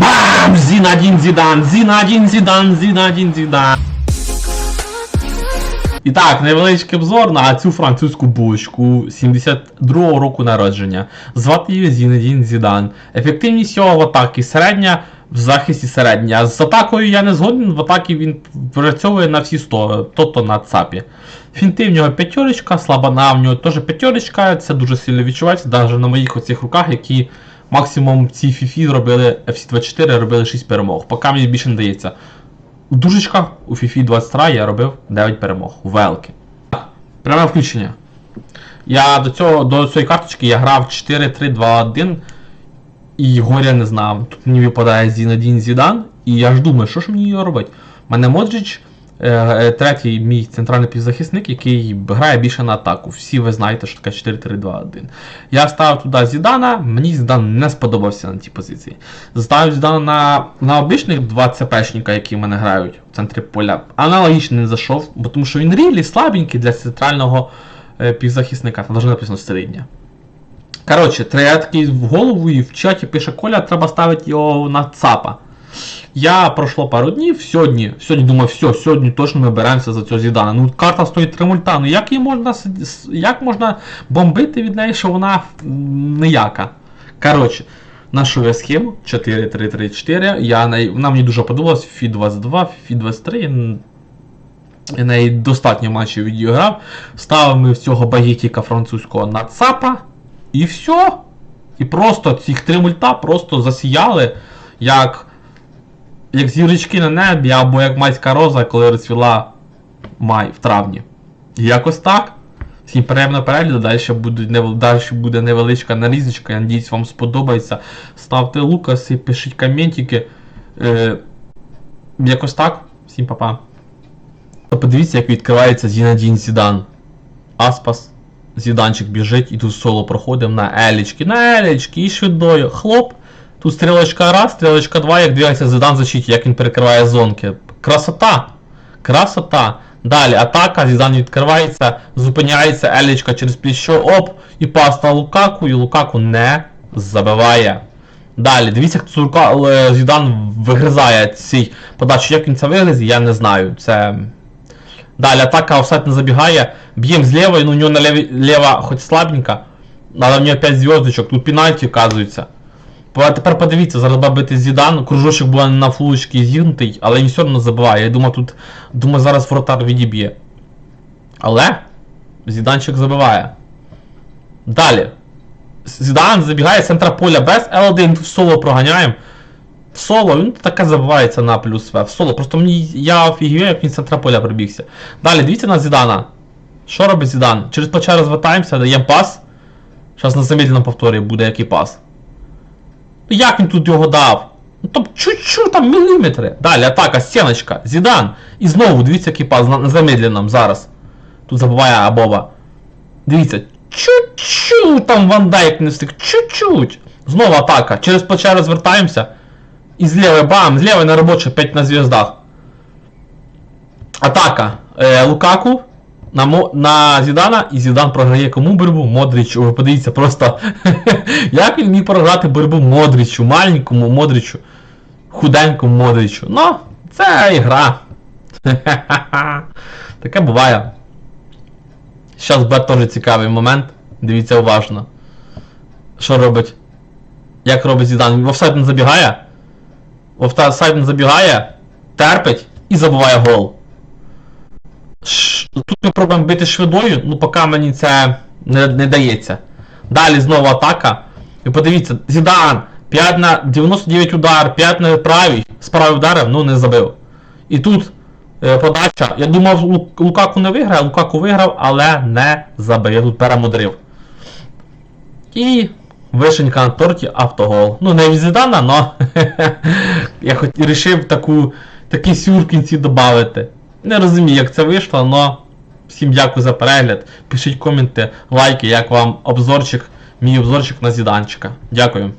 Бам! Зінадін Зідан! Зінадін Зідан! Зінадін Зідан! І так, невеличкий обзор на цю французьку булочку 72-го року народження. Звати її Зінедін Зідан. Ефективність його в атаки середня, в захисті середня. З атакою я не згоден, в атакі він працьовує на всі 100, тобто на ЦАПі. Фінти в нього п'ятерочка, слабана в нього теж п'ятерочка, це дуже сильно відчувається, навіть на моїх оцих руках, які максимум ці фіфі робили, FC24 робили 6 перемог. Поки мені більше не дається. В дужечках у FIFA 23 я робив 9 перемог. У велки. Пряме включення. Я до цього до цієї карточки я грав 4-3-2-1 і горя не знав. Тут мені випадає Зінадін Зідан, і я ж думаю, що ж мені його робити? У мене Модріч, третій мій центральний півзахисник, який грає більше на атаку. Всі ви знаєте, що таке 4-3-2-1. Я ставив туди Зідана, мені Зідан не сподобався на тій позиції. Ставив Зідана на, на обичних два ЦПшника, які в мене грають в центрі поля. Аналогічно не зайшов, бо тому що він рілі слабенький для центрального е, півзахисника. Там навіть написано середня. Коротше, треба в голову і в чаті пише Коля, треба ставити його на ЦАПа. Я пройшло пару днів, сьогодні, сьогодні думаю, все, сьогодні точно ми беремося за цього Зідана. Ну, карта стоїть 3 мульта, ну як її можна як можна бомбити від неї, що вона ніяка. Коротше, нашу я схему 4-3-3-4. Я на... Вона мені дуже подобалась, FI 22, FI 23. Я неї достатньо матчів відіграв. Ставив ми в цього багітіка французького на ЦАПа. І все. І просто ці три мульта просто засіяли, як, як зірочки на небі, або як майська роза, коли розцвіла май в травні. Якось так. Всім приємного перегляду, далі буде, далі буде невеличка нарізочка, я надіюсь, вам сподобається. Ставте лукаси, пишіть коментики. Е, якось так. Всім па-па. Подивіться, як відкривається Зінадін Зідан. Аспас. Зіданчик біжить і тут соло проходимо на елічки. На елічки і швидою. Хлоп. Тут стрілочка раз, стрілочка 2, як двигається Зідан защиті, як він перекриває зонки. Красота! Красота! Далі атака, Зідан відкривається, зупиняється, елічка через пліщо, оп, і пас на Лукаку, і Лукаку не забиває. Далі, дивіться, як е, Зідан вигризає цей подачу, як він це вигриз, я не знаю. Це. Далі атака офсайд не забігає. Б'єм з лівої, ну у нього наліві, ліва хоч слабенька. Але в нього 5 зв'язочок, тут пенальті вказується. А тепер подивіться, зараз бити Зідан, кружочок був на фулочці зігнутий, але він все одно забиває. Я думаю, тут думаю, зараз вратар відіб'є. Але Зіданчик забиває. Далі. Зідан забігає з центра поля без L1 в соло проганяємо. В соло він таке забивається на плюс В. В соло. Просто мені я офігію, як він з центра поля прибігся. Далі, дивіться на Зідана. Що робить Зідан? Через плече розвертаємося, даємо пас. Зараз на замедленому повторі буде який пас. Як він тут його дав? Ну там чуть-чуть там міліметри. Далі атака, стіночка, Зідан. І знову дивіться який пас на, замедленому зараз. Тут забуває Абоба. Дивіться, чуть-чуть там Ван Дайк не встиг, чуть-чуть. Знову атака. Через плече розвертаємося. І з бам, з на робоче 5 на зв'яздах. Атака. Е, Лукаку на, Мо, на Зідана, і Зідан програє кому боротьбу? Модричу. Ви подивіться, просто як він міг програти боротьбу Модричу, маленькому Модричу, худенькому Модричу. Ну, це ігра. Таке буває. Зараз буде теж цікавий момент. Дивіться уважно. Що робить? Як робить Зідан? В офсайд не забігає. В офсайд не забігає, терпить і забуває гол. Ш- Тут ми пробуємо бити швидою, ну поки мені це не, не дається. Далі знову атака. І подивіться, Зідан, 5 на 99 удар, 5 на правій, з ударив, ну не забив. І тут е, подача. Я думав, Лукаку не виграє, Лукаку виграв, але не забив. Я тут перемудрив. І вишенька на торті автогол. Ну, не від Зідана, но я хоч і рішив таку, такий сюр в кінці додати. Не розумію, як це вийшло, але всім дякую за перегляд. Пишіть коменти, лайки, як вам обзорчик, мій обзорчик на Зіданчика. Дякую.